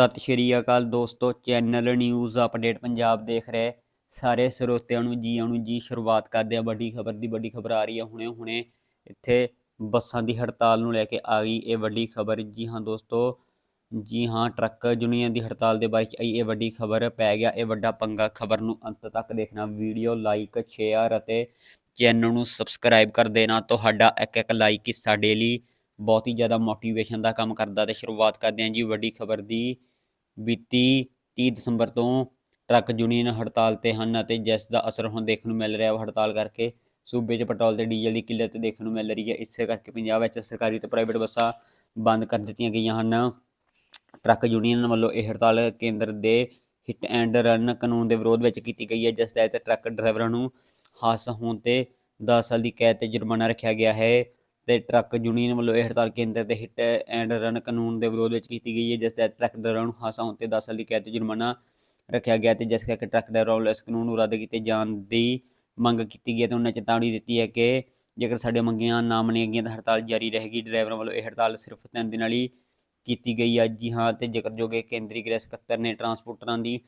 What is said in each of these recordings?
ਸਤਿ ਸ਼੍ਰੀ ਅਕਾਲ ਦੋਸਤੋ, channel news update Punjab ਦੇਖ ਰਹੇ। ਸਾਰੇ ਸਰੋਤਿਆਂ ਨੂੰ ਜੀ ਆਇਆਂ ਨੂੰ ਜੀ ਸ਼ੁਰੂਆਤ ਕਰਦੇ ਆ ਵੱਡੀ ਖਬਰ ਦੀ ਵੱਡੀ ਖਬਰ ਆ ਰਹੀ ਹੈ ਹੁਣੇ ਹੁਣੇ। ਇੱਥੇ ਬੱਸਾਂ ਦੀ ਹੜਤਾਲ ਨੂੰ ਲੈ ਕੇ ਆ ਗਈ ਇਹ ਵੱਡੀ ਖਬਰ। ਜੀ ਹਾਂ ਦੋਸਤੋ, ਜੀ ਹਾਂ, ਟਰੱਕ ਯੂਨੀਅਨ ਦੀ ਹੜਤਾਲ ਦੇ ਬਾਰੇ 'ਚ ਆਈ ਇਹ ਵੱਡੀ ਖਬਰ ਪੈ ਗਿਆ। ਇਹ ਵੱਡਾ ਪੰਗਾ ਖਬਰ ਨੂੰ ਅੰਤ ਤੱਕ ਦੇਖਣਾ। ਵੀਡੀਓ ਲਾਈਕ, ਸ਼ੇਅਰ ਅਤੇ ਚੈਨਲ ਨੂੰ ਸਬਸਕ੍ਰਾਈਬ ਕਰ ਦੇਣਾ। ਤੁਹਾਡਾ ਇੱਕ ਇੱਕ ਲਾਈਕ ਹੀ ਸਾਡੇ ਲਈ ਬਹੁਤ ਹੀ ਜ਼ਿਆਦਾ ਮੋਟੀਵੇਸ਼ਨ ਦਾ ਕੰਮ ਕਰਦਾ। ਤੇ ਸ਼ੁਰੂਆਤ ਕਰਦੇ ਹਾਂ ਜੀ ਵੱਡੀ ਖਬਰ ਦੀ। ਬੀਤੀ 30 ਦਸੰਬਰ ਤੋਂ ਟਰੱਕ ਯੂਨੀਅਨ ਹੜਤਾਲ ਤੇ ਹਨ ਅਤੇ ਜਿਸ ਦਾ ਅਸਰ ਹੁਣ ਦੇਖਣ ਨੂੰ ਮਿਲ ਰਿਹਾ ਹੈ ਹੜਤਾਲ ਕਰਕੇ ਸੂਬੇ 'ਚ ਪੈਟਰੋਲ ਤੇ ਡੀਜ਼ਲ ਦੀ ਕਿੱਲਤ ਦੇਖਣ ਨੂੰ ਮਿਲ ਰਹੀ ਹੈ। ਇਸੇ ਕਰਕੇ ਪੰਜਾਬ ਵਿੱਚ ਸਰਕਾਰੀ ਤੇ ਪ੍ਰਾਈਵੇਟ ਬੱਸਾਂ ਬੰਦ ਕਰ ਦਿੱਤੀਆਂ ਗਈਆਂ ਹਨ। ਟਰੱਕ ਯੂਨੀਅਨ ਵੱਲੋਂ ਇਹ ਹੜਤਾਲ ਕੇਂਦਰ ਦੇ ਹਿੱਟ ਐਂਡ ਰਨ ਕਾਨੂੰਨ ਦੇ ਵਿਰੋਧ ਵਿੱਚ ਕੀਤੀ ਗਈ ਹੈ, ਜਿਸ ਤਹਿਤ ਟਰੱਕ ਡਰਾਈਵਰਾਂ ਨੂੰ ਹਾਦਸਾ ਹੋਣ ਤੇ 10 ਸਾਲ ਦੀ ਕੈਦ ਤੇ ਜੁਰਮਾਨਾ ਰੱਖਿਆ ਗਿਆ ਹੈ। ਤੇ ਟਰੱਕ ਯੂਨੀਅਨ ਵੱਲੋਂ ਇਹ ਹੜਤਾਲ ਕੇਂਦਰ ਦੇ ਹਿੱਟ ਐਂਡ ਰਨ ਕਾਨੂੰਨ ਦੇ ਵਿਰੋਧ ਵਿੱਚ ਕੀਤੀ ਗਈ ਹੈ, ਜਿਸ ਤਹਿਤ ਟਰੱਕ ਡਰਾਈਵਰਾਂ ਨੂੰ ਹਾਸਾ ਹੋਣ ਤੇ 10 ਸਾਲ ਦੀ ਕੈਦ ਤੇ ਜੁਰਮਾਨਾ ਰੱਖਿਆ ਗਿਆ ਤੇ ਜਿਸ ਕਰਕੇ ਟਰੱਕ ਡਰਾਈਵਰਾਂ ਵੱਲੋਂ ਇਸ ਕਾਨੂੰਨ ਨੂੰ ਰੱਦ ਕੀਤੇ ਜਾਣ ਦੀ ਮੰਗ ਕੀਤੀ ਗਈ ਹੈ ਤੇ ਉਹਨਾਂ ਚੇਤਾਵਨੀ ਦਿੱਤੀ ਹੈ ਕਿ ਜੇਕਰ ਸਾਡੇ ਮੰਗੀਆਂ ਨਾ ਮੰਨੀਆਂ ਗਈਆਂ ਤਾਂ ਹੜਤਾਲ ਜਾਰੀ ਰਹੇਗੀ। ਡਰਾਈਵਰਾਂ ਵੱਲੋਂ ਇਹ ਹੜਤਾਲ ਸਿਰਫ ਤਿੰਨ ਦਿਨਾਂ ਲਈ ਕੀਤੀ ਗਈ ਹੈ। ਜੀ ਹਾਂ, ਤੇ ਜੇਕਰ ਜੋਗੇ ਕੇਂਦਰੀ ਗ੍ਰਹਿ ਸਕੱਤਰ ਨੇ ਟਰਾਂਸਪੋਰਟਰਾਂ ਦੀ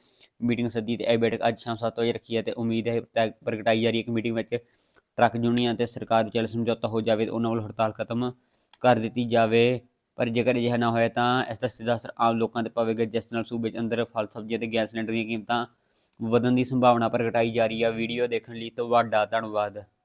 ਮੀਟਿੰਗ ਸੱਦੀ ਤੇ ਇਹ ਬੈਠਕ ਅੱਜ ਸ਼ਾਮ 7 ਵਜੇ ਰੱਖੀ ਹੈ ਤੇ ਉਮੀਦ ਹੈ ਟਰੱਕ ਪ੍ਰਗਟਾਈ ਜਾ ਰਹੀ ਹੈ। ਕਿ ਮੀਟਿੰਗ ਵਿੱਚ ਟਰੱਕ ਯੂਨੀਅਨ ਤੇ ਸਰਕਾਰ ਵਿਚਾਲੇ ਸਮਝੌਤਾ ਹੋ ਜਾਵੇ ਤੇ ਉਹਨਾਂ ਵੱਲੋਂ ਹੜਤਾਲ ਖਤਮ ਕਰ ਦਿੱਤੀ ਜਾਵੇ। ਪਰ ਜੇਕਰ ਅਜਿਹਾ ਨਾ ਹੋਇਆ ਤਾਂ ਇਸ ਦਾ ਸਿੱਧਾ ਅਸਰ ਆਮ ਲੋਕਾਂ ਤੇ ਪਵੇਗਾ, ਜਿਸ ਨਾਲ ਸੂਬੇ 'ਚ ਅੰਦਰ ਫਲ ਸਬਜ਼ੀਆਂ ਤੇ ਗੈਸ ਸਿਲੰਡਰ ਦੀਆਂ ਕੀਮਤਾਂ ਵਧਣ ਦੀ ਸੰਭਾਵਨਾ ਪ੍ਰਗਟਾਈ ਜਾ ਰਹੀ ਹੈ ਵੀਡੀਓ ਦੇਖਣ ਲਈ ਤੁਹਾਡਾ ਧੰਨਵਾਦ।